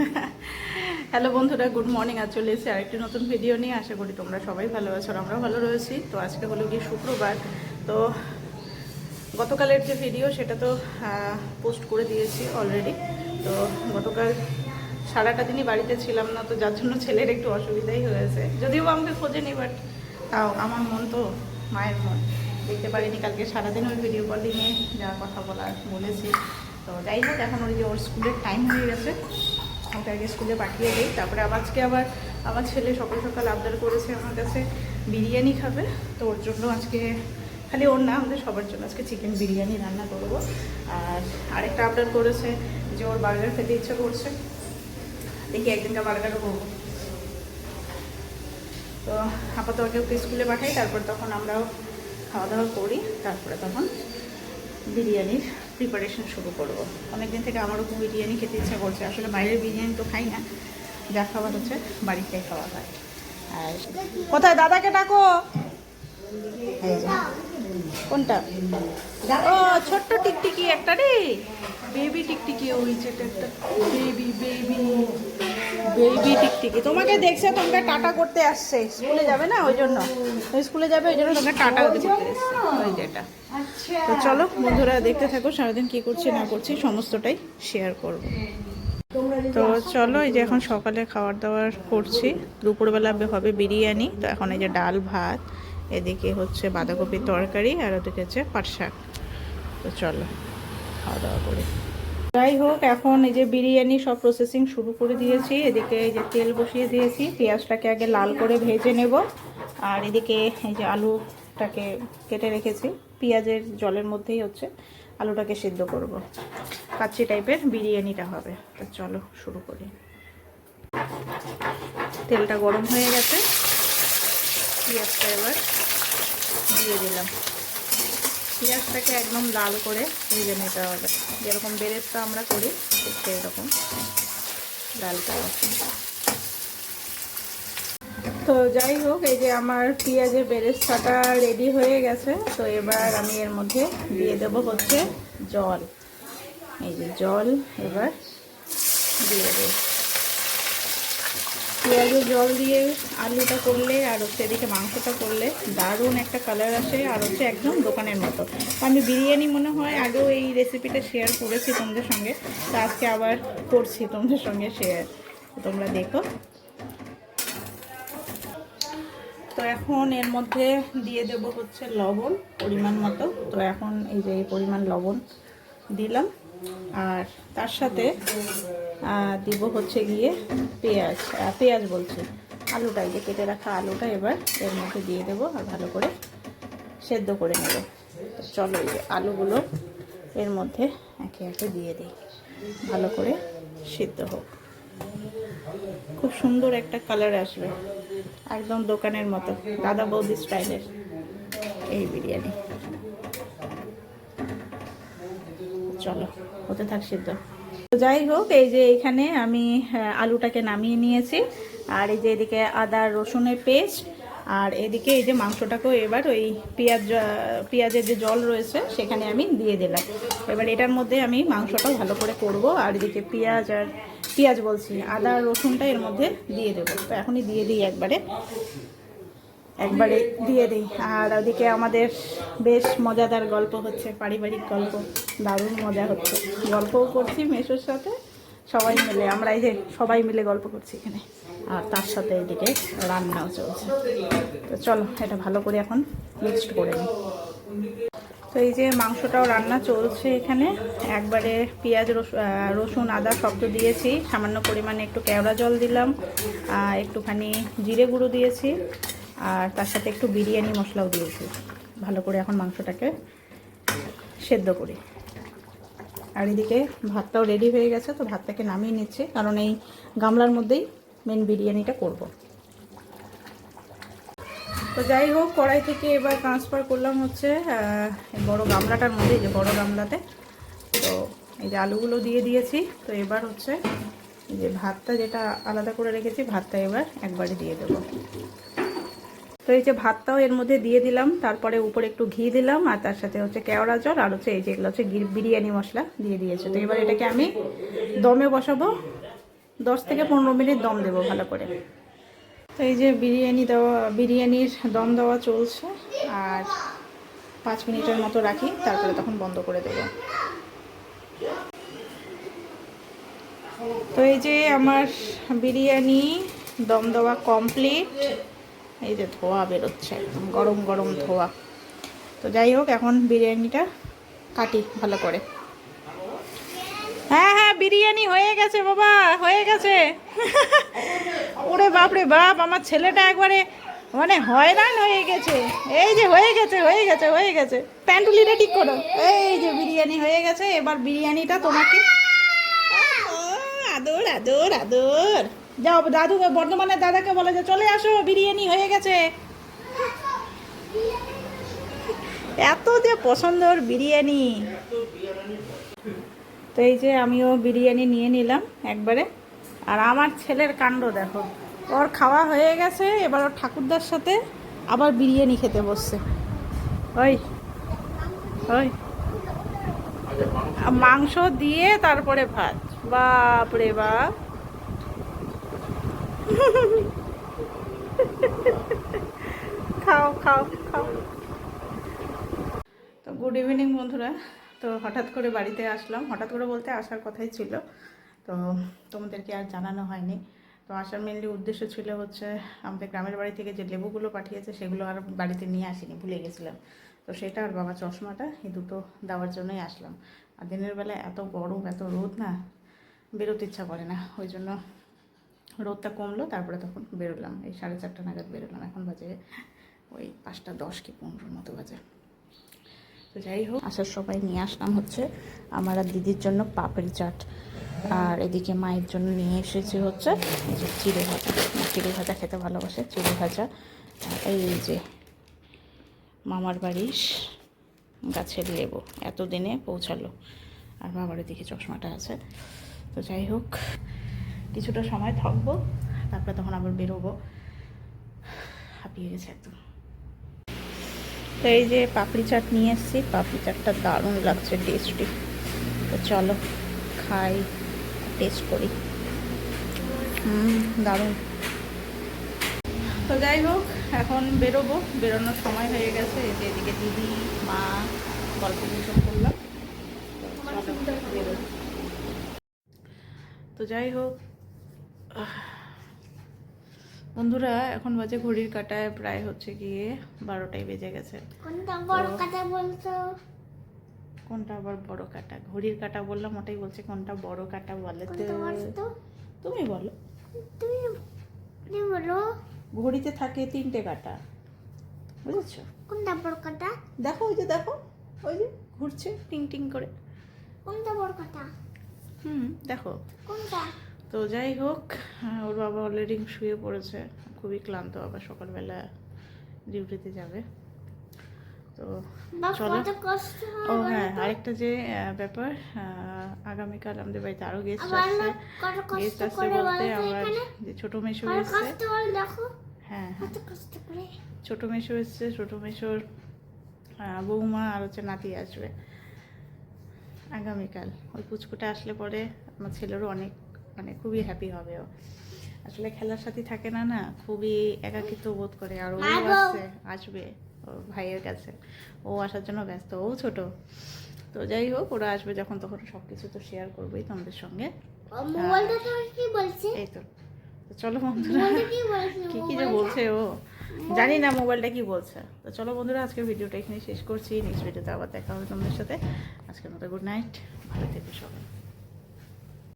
Hello বন্ধুরা good morning আজ চলে এসেছি আরেকটি নতুন ভিডিও নিয়ে। আশা করি তোমরা সবাই ভালো আছো আর আমরাও ভালো রয়েছি। তো আজকে হলো গিয়ে শুক্রবার। তো গতকালের যে ভিডিও সেটা তো পোস্ট করে দিয়েছি অলরেডি তো গতকাল সারাটা দিনই বাড়িতে ছিলাম না, তো যার জন্য ছেলের একটু অসুবিধাই হয়েছে। যদিও আমাকে খোঁজেনি বাট তাও আমার মন তো মায়ের মন। দেখতে পারিনি, কালকে সারাদিন ওই ভিডিও কলিংয়ে যা কথা বলার বলেছি। তো যাই হোক, এখন ওই যে ওর স্কুলের টাইম হয়ে গেছে। ওকে আগে স্কুলে পাঠিয়ে দিই। তারপরে আজকে আবার আমার ছেলে সকাল সকাল আবদার করেছে আমার কাছে বিরিয়ানি খাবে। তো ওর জন্য আজকে খালি ওর না, আমাদের সবার জন্য আজকে চিকেন বিরিয়ানি রান্না করব। আর আরেকটা আবদার করেছে যে ওর বার্গার খেতে ইচ্ছে করছে। দেখি একদিনটা বার্গারও করব। তো আপাতত ওকে ওকে স্কুলে পাঠাই, তারপর তখন আমরাও খাওয়া দাওয়া করি, তারপরে তখন বিরিয়ানির প্রিপারেশন শুরু করব। অনেকদিন থেকে আমারও বিরিয়ানি খেতে ইচ্ছা করছে। আসলে বাইরের বিরিয়ানি তো খাই না। যা খাবার হচ্ছে বাড়িতে খাওয়া হয়। আর কোথায়? দাদাকে ডাকো। কোনটা? ও, ছোট্ট টিকটিকি একটা রে। বেবি টিকটিকি ওই যেটা একটা বেবি বেবি। বেবি টিকটিকি। তোমাকে দেখছে, তোমাকে টাটা করতে আসছে। স্কুলে যাবে না? ওই জন্য। স্কুলে যাবে, ওই জন্য তোমাকে টাটা করতে ওই যেটা তো চলো, বন্ধুরা, দেখতে থাকো, সারাদিন কি করছি, না করছি, সমস্তটাই শেয়ার করব। তো চলো, এই যে এখন সকালে খাবার দাবার করছি। দুপুরবেলা হবে বিরিয়ানি। তো এখন এই যে ডাল, ভাত, এদিকে হচ্ছে বাঁধাকপির তরকারি, আর ওদিকে হচ্ছে পাট শাক তো চলো, খাওয়া দাওয়া করি। যাই হোক, এখন এই যে বিরিয়ানি সব প্রসেসিং শুরু করে দিয়েছি। এদিকে এই যে তেল বসিয়ে দিয়েছি, পেঁয়াজটাকে আগে লাল করে ভেজে নেব। আর এদিকে এই যে আলুটাকে কেটে রেখেছি। পেঁয়াজের জলের মধ্যেই হচ্ছে আলুটাকে সিদ্ধ করব। কাচ্চি টাইপের বিরিয়ানিটা হবে। তো চলো শুরু করি। তেলটা গরম হয়ে গেছে। পেঁয়াজটা এবার দিয়ে দিলাম। পেঁয়াজটাকে একদম লাল করে ভেজে নিতে হবে। যেরকম বেরেস্তা আমরা করি, ঠিক সেই রকম লাল করে। তো যাই হোক, এই যে আমার পেঁয়াজের বেরেস্তাটা রেডি হয়ে গেছে। তো এবার আমি এর মধ্যে দিয়ে দেব হচ্ছে জল। এই যে জল এবার দিয়ে দেব। পেঁয়াজের জল দিয়ে আলুটা করলে আর হচ্ছে এদিকে মাংসটা করলে দারুণ একটা কালার আসে আর হচ্ছে একদম দোকানের মতো। আমি বিরিয়ানি মনে হয় আগেও এই রেসিপিটা শেয়ার করেছি তোমাদের সঙ্গে, তো আজকে আবার করছি তোমাদের সঙ্গে শেয়ার তোমরা দেখো। তো এখন এর মধ্যে দিয়ে দেব হচ্ছে লবণ পরিমাণ মতো। তো এখন এই যে পরিমাণ লবণ দিলাম। আর তার সাথে দিব হচ্ছে গিয়ে পেঁয়াজ। পেঁয়াজ বলছি। আলুটা যে কেটে রাখা আলুটা এবার এর মধ্যে দিয়ে দেবো আর ভালো করে সেদ্ধ করে নেব। চলো এই যে আলুগুলো এর মধ্যে একে একে দিয়ে দিই। ভালো করে সিদ্ধ হোক। খুব সুন্দর একটা কালার আসবে। একদম দোকানের মতো, দাদা বৌদি স্টাইলের এই বিরিয়ানি। চলো। হতে থাক সিদ্ধ। তো যাই হোক, এই যে এখানে আমি আলুটাকে নামিয়ে নিয়েছি। আর এই যে এদিকে আদা, রসুনের পেস্ট, আর এদিকে এই যে মাংসটাকেও এবার ওই পেঁয়াজ পেঁয়াজের যে জল রয়েছে, সেখানে আমি দিয়ে দিলাম। এবার এটার মধ্যে আমি মাংসটাও ভালো করে করব, আর এদিকে পেঁয়াজ আর, পেঁয়াজ বলছি, আদা, রসুনটা এর মধ্যে দিয়ে দেবো। তো এখনই দিয়ে দিই একবারে। একবারে দিয়ে দিই। আর ওদিকে আমাদের বেশ মজাদার গল্প হচ্ছে, পারিবারিক গল্প, দারুণ মজা হচ্ছে। গল্পও করছি মেশোর সাথে, সবাই মিলে, আমরা এই যে সবাই মিলে গল্প করছি এখানে। আর তার সাথে এদিকে রান্নাও চলছে। তো চলো, এটা ভালো করে এখন মিক্সড করে নিই। তো এই যে মাংসটাও রান্না চলছে এখানে। একবারে পেঁয়াজ, রসুন আদা তো দিয়েছি। সামান্য পরিমাণে একটু কেওড়া জল দিলাম। একটুখানি জিরে গুঁড়ো দিয়েছি। আর তার সাথে একটু বিরিয়ানি মশলাও দিয়েছি। ভালো করে এখন মাংসটাকে সেদ্ধ করি। আর এদিকে ভাতটাও রেডি হয়ে গেছে, তো ভাতটাকে নামিয়ে নিচ্ছি, কারণ এই গামলার মধ্যেই মেন বিরিয়ানিটা করব। তো যাই হোক, কড়াই থেকে এবার ট্রান্সফার করলাম হচ্ছে বড় গামলাটার মধ্যে যে বড় গামলাতে। তো এই যে আলুগুলো দিয়ে দিয়েছি, তো এবার হচ্ছে যে ভাতটা যেটা আলাদা করে রেখেছি, ভাতটা এবার একবারে দিয়ে দেবো। তো এই যে ভাতটাও এর মধ্যে দিয়ে দিলাম, তারপরে উপরে একটু ঘি দিলাম, আর তার সাথে হচ্ছে কেওড়া জল, আর হচ্ছে এই যেগুলো হচ্ছে বিরিয়ানি মশলা দিয়ে দিয়েছে। তো এবার এটাকে আমি দমে বসাবো, দশ থেকে পনেরো মিনিট দম দেবো ভালো করে। তো এই যে বিরিয়ানি দেওয়া, বিরিয়ানির দম দেওয়া চলছে, আর পাঁচ মিনিটের মতো রাখি, তারপরে তখন বন্ধ করে দেবো। তো এই যে আমার বিরিয়ানি দম দেওয়া কমপ্লিট এই যে ধোয়া বেরোচ্ছে, একদম গরম গরম ধোয়া। তো যাই হোক, এখন বিরিয়ানিটা কাটি ভালো করে। হ্যাঁ হ্যাঁ বিরিয়ানি হয়ে গেছে বাবা, হয়ে গেছে। ওরে বাপরে বাপ, আমার ছেলেটা একবারে মানে হয়রান হয়ে গেছে। এই যে হয়ে গেছে হয়ে গেছে হয়ে গেছে। প্যান্টুলিটা ঠিক করো। এই যে বিরিয়ানি হয়ে গেছে, এবার বিরিয়ানিটা তোমাকে। আদর আদর আদর। যাও, দাদু, বর্ধমানের দাদাকে বলে যে চলে আসো, বিরিয়ানি হয়ে গেছে। এত যে পছন্দর বিরিয়ানি। তো এই যে আমিও বিরিয়ানি নিয়ে নিলাম একবারে। আর আমার ছেলের কাণ্ড দেখো। ওর খাওয়া হয়ে গেছে, এবার ওর ঠাকুরদার সাথে আবার বিরিয়ানি খেতে বসছে। ওই ওই। মাংস দিয়ে তারপরে ভাত। বাপরে বাপ। খাও খাও খাও। তো গুড ইভিনিং বন্ধুরা। তো হঠাৎ করে বাড়িতে আসলাম। হঠাৎ করে বলতে আসার কথাই ছিল। তো তোমাদেরকে আর জানানো হয়নি। তো আসার মেনলি উদ্দেশ্য ছিল হচ্ছে আমাদের গ্রামের বাড়ি থেকে যে লেবুগুলো পাঠিয়েছে, সেগুলো আর বাড়িতে নিয়ে আসিনি, ভুলে গেছিলাম। তো সেটা আর বাবা চশমাটা এই দুটো দেওয়ার জন্যই আসলাম। আর দিনের বেলা এত গরম, এত রোদ না, বেরোতে ইচ্ছা করে না। ওই জন্য রোদটা কমলো, তারপরে তখন বেরোলাম। এই সাড়ে চারটা নাগাদ বেরোলাম। এখন বাজে ওই পাঁচটা দশ কি পনেরোর মতো বাজে। তো যাই হোক, আসার সবাই নিয়ে আসলাম হচ্ছে আমার দিদির জন্য পাপড়ি চাট। আর এদিকে মায়ের জন্য নিয়ে এসেছি হচ্ছে যে চিড়ে ভাজা। চিড়ে ভাজা খেতে ভালোবাসে, চিড়ে ভাজা। এই যে মামার বাড়ির গাছের লেবু এতদিনে পৌঁছালো। আর বাবার দিকে চশমাটা আছে। তো যাই হোক কিছুটা সময় থাকব, তারপরে তখন আবার বেরোবো। হাঁপিয়ে গেছে একদম। তো এই যে পাপড়ি চাট নিয়ে এসেছি, পাপড়ি চাটটা দারুণ লাগছে টেস্টি তো চলো খাই টেস্ট করি। হুম, দারুণ। তো যাই হোক, এখন বেরোবো। বেরোনোর সময় হয়ে গেছে, এই যে এদিকে দিদি, মা, গল্প গুজব করলাম। তো যাই হোক বন্ধুরা এখন বাজে ঘড়ির কাটায় প্রায় হচ্ছে গিয়ে বারোটায় বেজে গেছে। কোনটা আবার বড় কাটা? ঘড়ির কাটা বললাম ওটাই বলছে কোনটা বড় কাটা বলে তুমি বলো। তুমি বলো। ঘড়িতে থাকে তিনটে কাটা। বুঝেছ? কোনটা বড় কাটা? দেখো ওই যে দেখো ওই যে ঘুরছে টিং টিং করে। কোনটা বড় কথা হুম দেখো। কোনটা? তো যাই হোক ওর বাবা অলরেডি শুয়ে পড়েছে। খুবই ক্লান্ত আবার সকালবেলা ডিউটিতে যাবে। তো চলো। ও হ্যাঁ আরেকটা যে ব্যাপার আগামীকাল আমাদের বাড়িতে আরও গেস্ট আসছে। গেস্ট আসছে বলতে বলো আমার যে ছোট মেশো কত এসছে। কষ্ট বল দেখো। হ্যাঁ হ্যাঁ। ছোট মেশো এসছে ছোট মেশোর বৌমা আর হচ্ছে নাতি আসবে। আগামীকাল। ওই পুচকুটা আসলে পরে আমার ছেলেরও অনেক মানে খুবই হ্যাপি হবে ও। আসলে খেলার সাথে থাকে না না খুবই একাকিত্ব বোধ করে। আর ও আসছে আসবে ওর ভাইয়ের কাছে। ও আসার জন্য ব্যস্ত ও ছোট। তো যাই হোক ওরা আসবে যখন তখন সব কিছু তো শেয়ার করবোই তোমাদের সঙ্গে। এই তো। চলো বন্ধুরা কি কি কি যে বলছে ও? জানি না মোবাইলটা কি বলছে। তো চলো বন্ধুরা আজকের ভিডিওটা এখানে শেষ করছি। নেক্সট ভিডিওতে আবার দেখা হবে তোমাদের সাথে। আজকের মতো গুড নাইট ভালো থেকো সবাই।